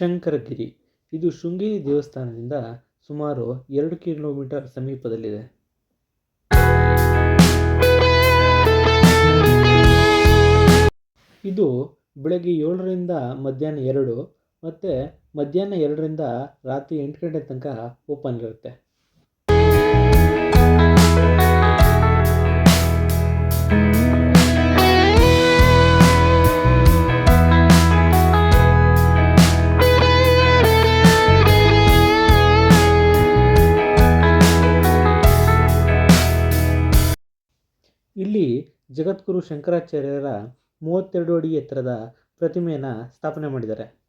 ಶಿವಶಂಕರಗಿರಿ ಇದು ಶೃಂಗೇರಿ ದೇವಸ್ಥಾನದಿಂದ ಸುಮಾರು ಎರಡು ಕಿಲೋಮೀಟರ್ ಸಮೀಪದಲ್ಲಿದೆ. ಇದು ಬೆಳಗ್ಗೆ ಏಳರಿಂದ ಮಧ್ಯಾಹ್ನ ಎರಡು ಮತ್ತು ಮಧ್ಯಾಹ್ನ ಎರಡರಿಂದ ರಾತ್ರಿ ಎಂಟು ಗಂಟೆ ತನಕ ಓಪನ್ ಇರುತ್ತೆ. ಇಲ್ಲಿ ಜಗದ್ಗುರು ಶಂಕರಾಚಾರ್ಯರ ಮೂವತ್ತೆರಡು ಅಡಿ ಎತ್ತರದ ಪ್ರತಿಮೆಯನ್ನು ಸ್ಥಾಪನೆ ಮಾಡಿದ್ದಾರೆ.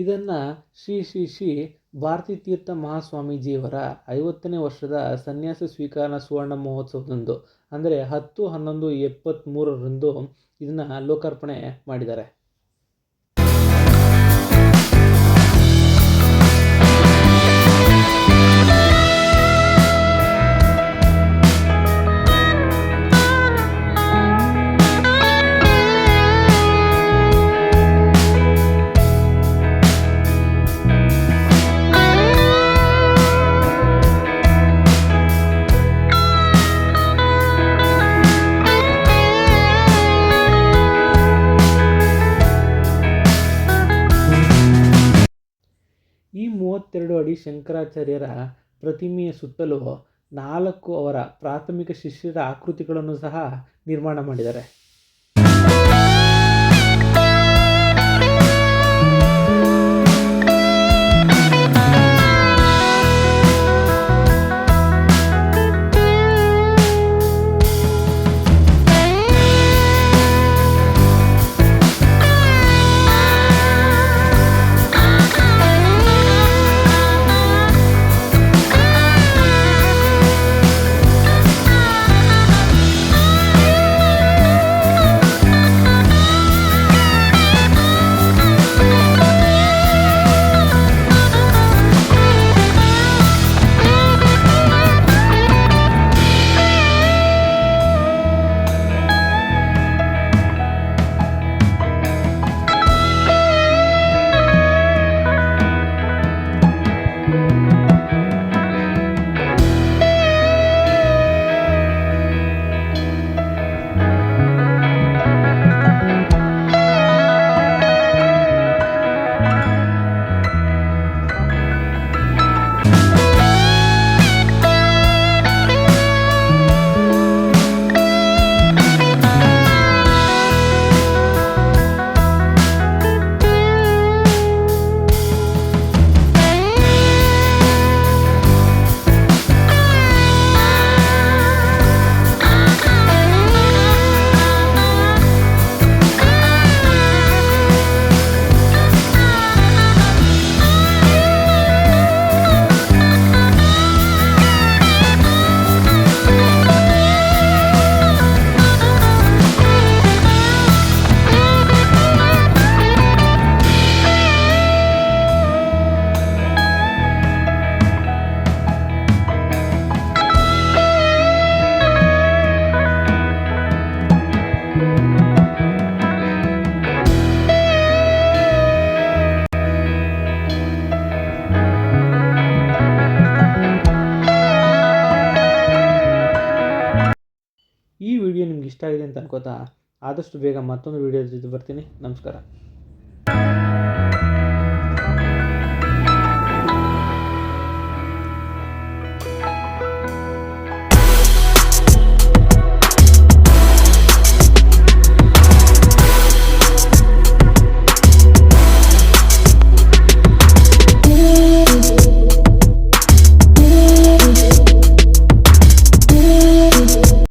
ಇದನ್ನು ಶ್ರೀ ಶ್ರೀ ಶ್ರೀ ಭಾರತೀ ತೀರ್ಥ ಮಹಾಸ್ವಾಮೀಜಿಯವರ ಐವತ್ತನೇ ವರ್ಷದ ಸನ್ಯಾಸ ಸ್ವೀಕಾರ ಸುವರ್ಣ ಮಹೋತ್ಸವದಂದು, ಅಂದರೆ ಹತ್ತು ಹನ್ನೊಂದು ಎಪ್ಪತ್ತ್ಮೂರರಂದು ಇದನ್ನು ಲೋಕಾರ್ಪಣೆ ಮಾಡಿದ್ದಾರೆ. ಮೂವತ್ತೆರಡು ಅಡಿ ಶಂಕರಾಚಾರ್ಯರ ಪ್ರತಿಮೆಯ ಸುತ್ತಲೂ ನಾಲ್ಕು ಅವರ ಪ್ರಾಥಮಿಕ ಶಿಷ್ಯರ ಆಕೃತಿಗಳನ್ನು ಸಹ ನಿರ್ಮಾಣ ಮಾಡಿದ್ದಾರೆ. ಇಷ್ಟ ಆಗಿದೆ ಅಂತ ಅನ್ಕೋತಾ ಆದಷ್ಟು ಬೇಗ ಮತ್ತೊಂದು ವಿಡಿಯೋದ ಜೊತೆ ಬರ್ತೀನಿ ನಮಸ್ಕಾರ